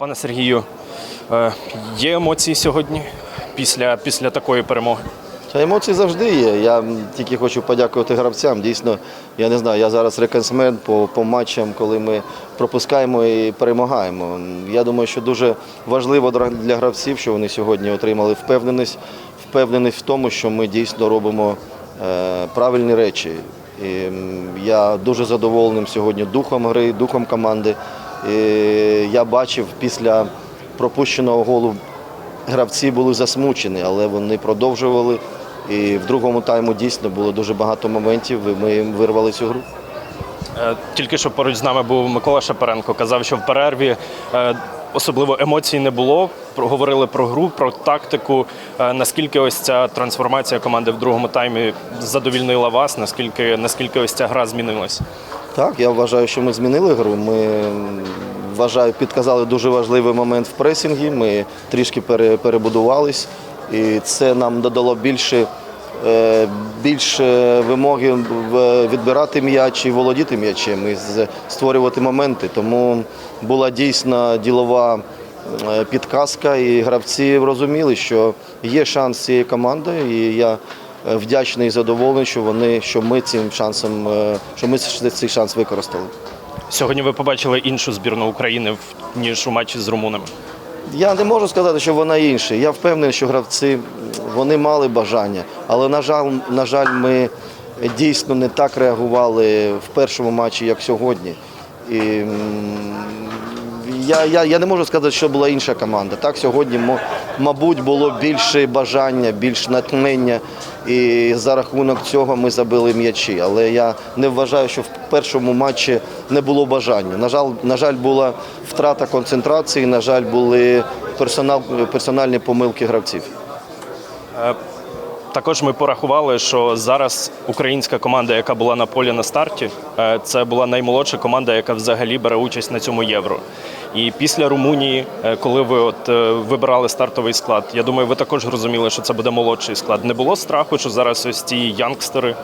Пане Сергію, е, є емоції сьогодні після, після такої перемоги? Та емоції завжди є. Я тільки хочу подякувати гравцям. Дійсно, я не знаю, я зараз реконсмент по, по матчам, коли ми пропускаємо і перемагаємо. Я думаю, що дуже важливо для гравців, що вони сьогодні отримали впевненість, впевненість в тому, що ми дійсно робимо е, правильні речі. І я дуже задоволеним сьогодні духом гри, духом команди. Я бачив після пропущеного голу гравці були засмучені, але вони продовжували. І в другому тайму дійсно було дуже багато моментів. і Ми вирвали цю гру. Е, Тільки що поруч з нами був Микола Шапаренко. Казав, що в перерві е, особливо емоцій не було. Говорили про гру, про тактику. Е, Наскільки ось ця трансформація команди в другому таймі задовільнила вас? Наскільки, наскільки ось ця гра змінилась? Так, я вважаю, що ми змінили гру. Ми вважаю, підказали дуже важливий момент в пресінгі. Ми трішки пере- перебудувались, і це нам додало більше, е, більше вимоги відбирати м'яч і володіти м'ячем, і створювати моменти. Тому була дійсно ділова е, підказка, і гравці розуміли, що є шанс цієї команди, і я вдячний і задоволений, що вони, що ми цим шансом, е, що ми цей шанс використали. Сьогодні ви побачили іншу збірну України ніж у матчі з румунами. Я не можу сказати, що вона інша. Я впевнений, що гравці вони мали бажання, але на жаль, на жаль, ми дійсно не так реагували в першому матчі, як сьогодні. І я, я, я не можу сказати, що була інша команда. Так, сьогодні, мабуть, було більше бажання, більше натхнення, і за рахунок цього ми забили м'ячі. Але я не вважаю, що в першому матчі не було бажання. На жаль, на жаль, була втрата концентрації, на жаль, були персонал, персональні помилки гравців. Також ми порахували, що зараз українська команда, яка була на полі на старті, е, це була наймолодша команда, яка взагалі бере участь на цьому євро. І після Румунії, е, коли ви от е, вибирали стартовий склад, я думаю, ви також розуміли, що це буде молодший склад. Не було страху, що зараз ось ці янгстери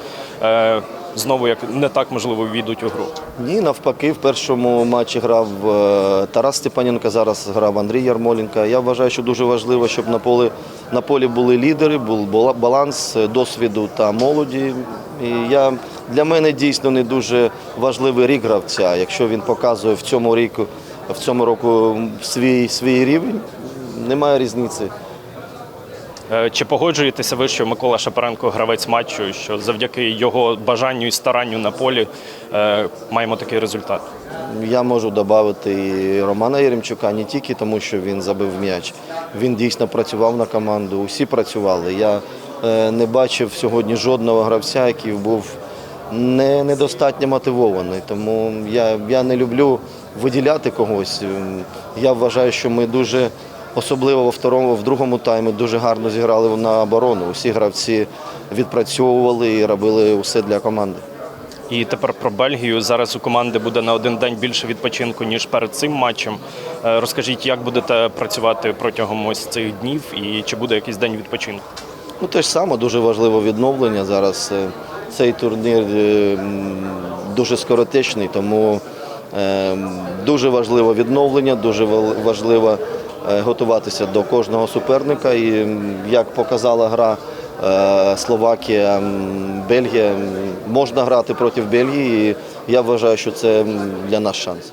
знову як не так можливо війдуть у гру. Ні, навпаки, в першому матчі грав е, Тарас Степаненко, зараз грав Андрій Ярмоленко. Я вважаю, що дуже важливо, щоб на полі, на полі були лідери, був баланс е, досвіду та молоді. І я, для мене дійсно не дуже важливий рік гравця. Якщо він показує в цьому ріку, в цьому року свій, свій рівень, немає різниці. Е, Чи погоджуєтеся ви, що Микола Шапаренко гравець матчу, що завдяки його бажанню і старанню на полі е, маємо такий результат? Я можу додати і Романа Єремчука не тільки тому, що він забив м'яч. Він дійсно працював на команду, усі працювали. Я е, не бачив сьогодні жодного гравця, який був не, недостатньо мотивований. Тому я, я не люблю виділяти когось. Ем, Я вважаю, що ми дуже, особливо во второму, в другому таймі, дуже гарно зіграли на оборону. Усі гравці відпрацьовували і робили усе для команди. І тепер про Бельгію. Зараз у команди буде на один день більше відпочинку, ніж перед цим матчем. Е, Розкажіть, як будете працювати протягом ось цих днів і чи буде якийсь день відпочинку? Ну, те ж саме, дуже важливе відновлення. Зараз е, цей турнір е, дуже скоротечний, тому дуже важливе відновлення, дуже вал- важливо е, готуватися до кожного суперника. І як показала гра е, Словакія, Бельгія, можна грати проти Бельгії. І я вважаю, що це для нас шанс.